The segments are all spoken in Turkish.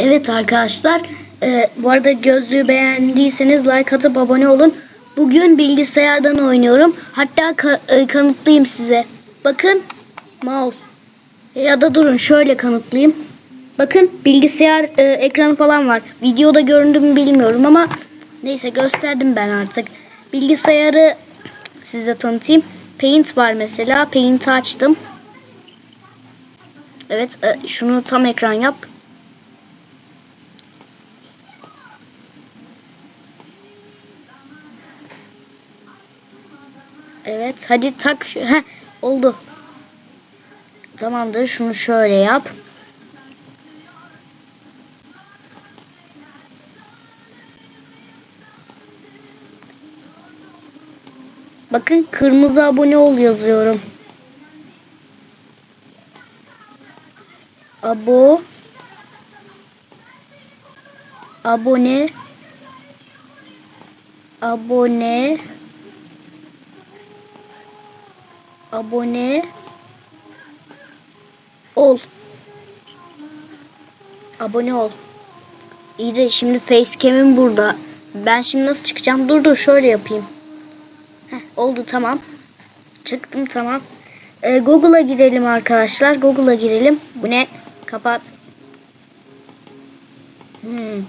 Evet arkadaşlar. e, bu arada gözlüğü beğendiyseniz like atıp abone olun. Bugün bilgisayardan oynuyorum. Hatta ka- e, kanıtlayayım size. Bakın mouse. Ya da durun şöyle kanıtlayayım. Bakın bilgisayar e, ekranı falan var. Videoda göründü mü bilmiyorum ama neyse gösterdim ben artık. Bilgisayarı size tanıtayım. Paint var mesela. Paint'i açtım. Evet e, şunu tam ekran yap. Evet hadi tak. Heh, oldu. Tamamdır şunu şöyle yap. Bakın kırmızı abone ol yazıyorum. Abo abone abone abone ol. Abone ol. İyi de şimdi facecam'im burada. Ben şimdi nasıl çıkacağım? Dur dur şöyle yapayım. Heh, oldu tamam. Çıktım tamam. Ee, Google'a girelim arkadaşlar. Google'a girelim. Bu ne? Kapat. Hmm.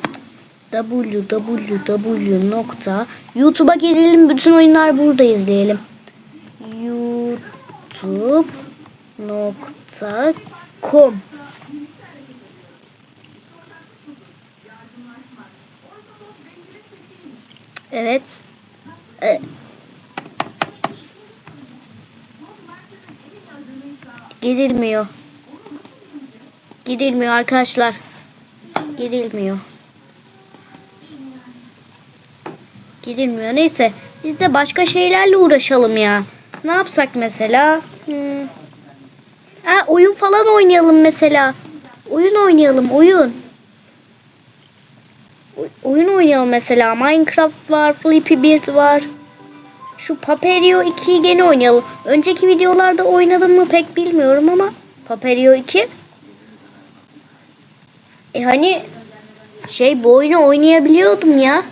www nokta YouTube'a girelim. Bütün oyunlar burada izleyelim. YouTube nokta com Evet. E, Gidilmiyor. Gidilmiyor arkadaşlar. Gidilmiyor. Gidilmiyor. Neyse. Biz de başka şeylerle uğraşalım ya. Ne yapsak mesela? Oyun falan oynayalım mesela. Oyun oynayalım. Oyun. Oy- oyun oynayalım mesela. Minecraft var. Flippy Bird var. Şu Paperio 2'yi gene oynayalım. Önceki videolarda oynadım mı pek bilmiyorum ama Paperio 2 e hani şey bu oyunu oynayabiliyordum ya.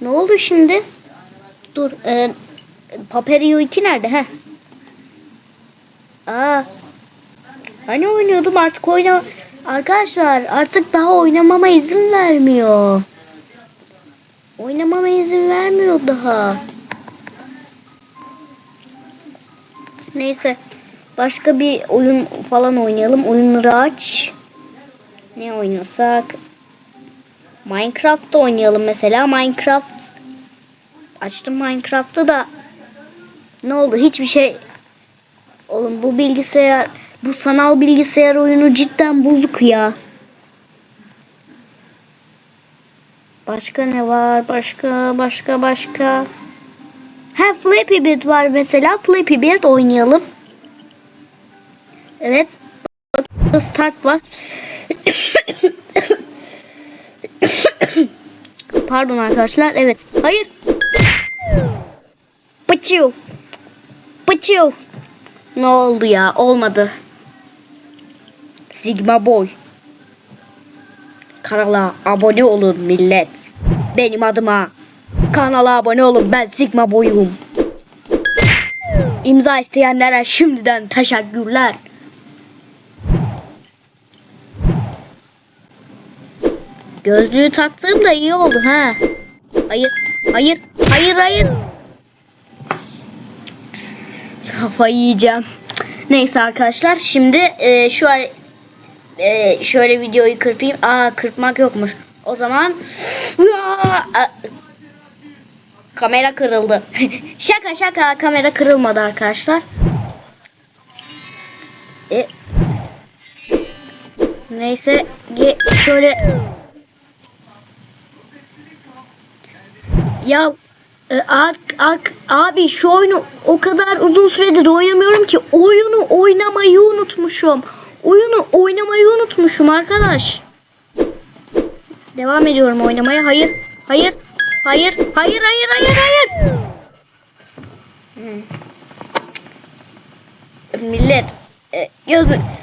Ne oldu şimdi? Dur. E, Paperio 2 nerede? Heh. Aa. Hani oynuyordum artık oyna. Arkadaşlar artık daha oynamama izin vermiyor. Oynamama izin vermiyor daha. Neyse. Başka bir oyun falan oynayalım. Oyunları aç. Ne oynasak? Minecraft'ta oynayalım mesela. Minecraft. Açtım Minecraft'ı da. Ne oldu? Hiçbir şey. Oğlum bu bilgisayar, bu sanal bilgisayar oyunu cidden bozuk ya. Başka ne var? Başka, başka, başka. Ha Flappy Bird var mesela. Flappy Bird oynayalım. Evet. Start var. Pardon arkadaşlar. Evet. Hayır. Pıçıyor. Pıçıyor. Ne oldu ya? Olmadı. Sigma Boy. Kanala abone olun millet. Benim adıma. Kanala abone olun. Ben Sigma Boy'um. İmza isteyenlere şimdiden teşekkürler. Gözlüğü taktığım da iyi oldu ha. Hayır, hayır, hayır, hayır. Kafayı yiyeceğim. Neyse arkadaşlar şimdi e, şu e, şöyle videoyu kırpayım. Aa kırpmak yokmuş. O zaman kamera kırıldı. şaka şaka kamera kırılmadı arkadaşlar. E, neyse şöyle ya e, ak, ak, abi şu oyunu o kadar uzun süredir oynamıyorum ki oyunu oynamayı unutmuşum. Oyunu oynamayı unutmuşum arkadaş. Devam ediyorum oynamaya. Hayır. Hayır. Hayır. Hayır. Hayır. Hayır. Hayır. Hmm. Millet e,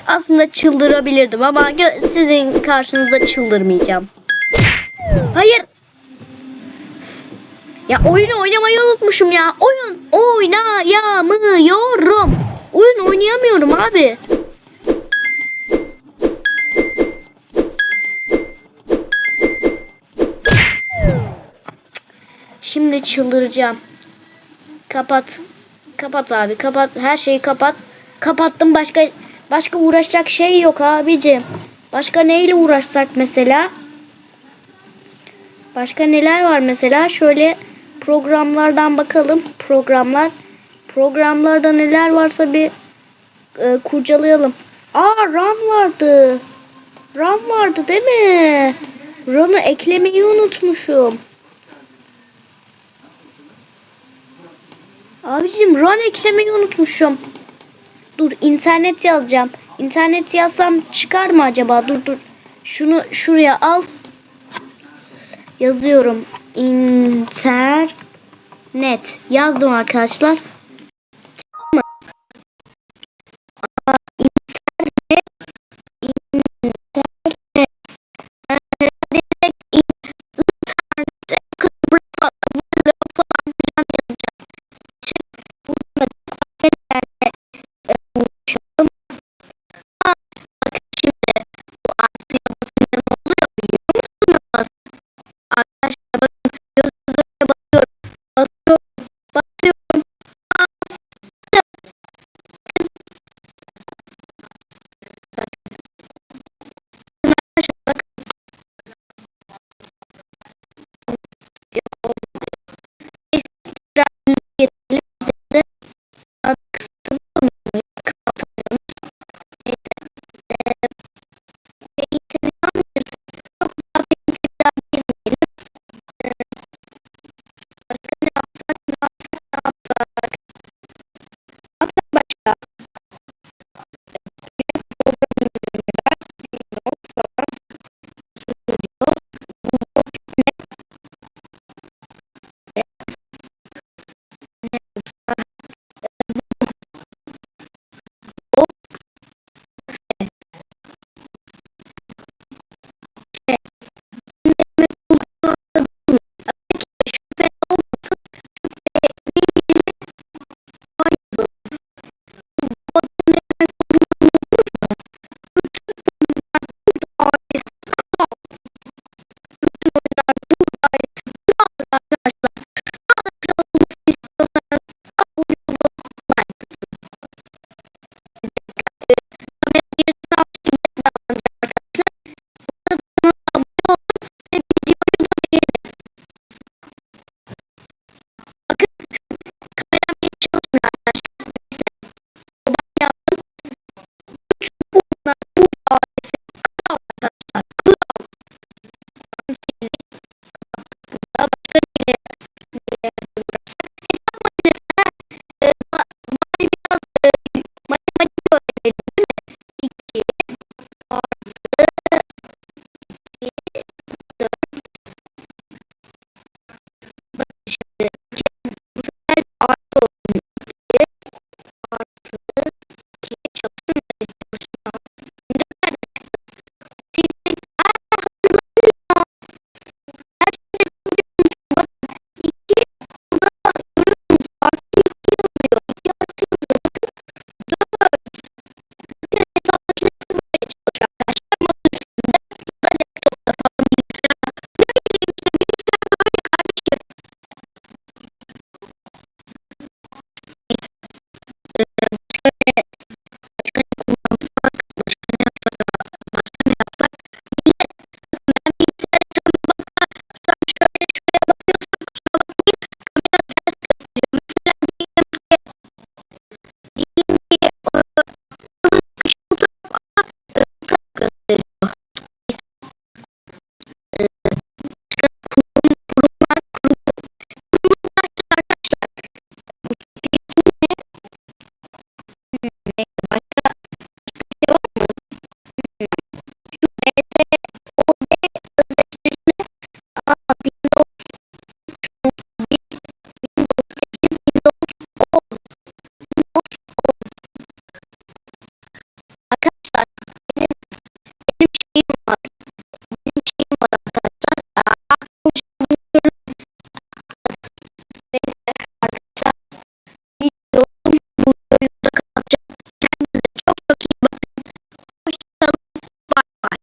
aslında çıldırabilirdim ama sizin karşınızda çıldırmayacağım. Hayır. Ya oyunu oynamayı unutmuşum ya. Oyun oynayamıyorum. Oyun oynayamıyorum abi. Şimdi çıldıracağım. Kapat. Kapat abi. Kapat. Her şeyi kapat. Kapattım. Başka başka uğraşacak şey yok abicim. Başka neyle uğraşsak mesela? Başka neler var mesela? Şöyle programlardan bakalım. Programlar. Programlarda neler varsa bir e, kurcalayalım. Aa RAM vardı. RAM vardı değil mi? RAM'ı eklemeyi unutmuşum. Abicim RAN eklemeyi unutmuşum. Dur internet yazacağım. İnternet yazsam çıkar mı acaba? Dur dur. Şunu şuraya al. Yazıyorum. İnternet. Yazdım arkadaşlar.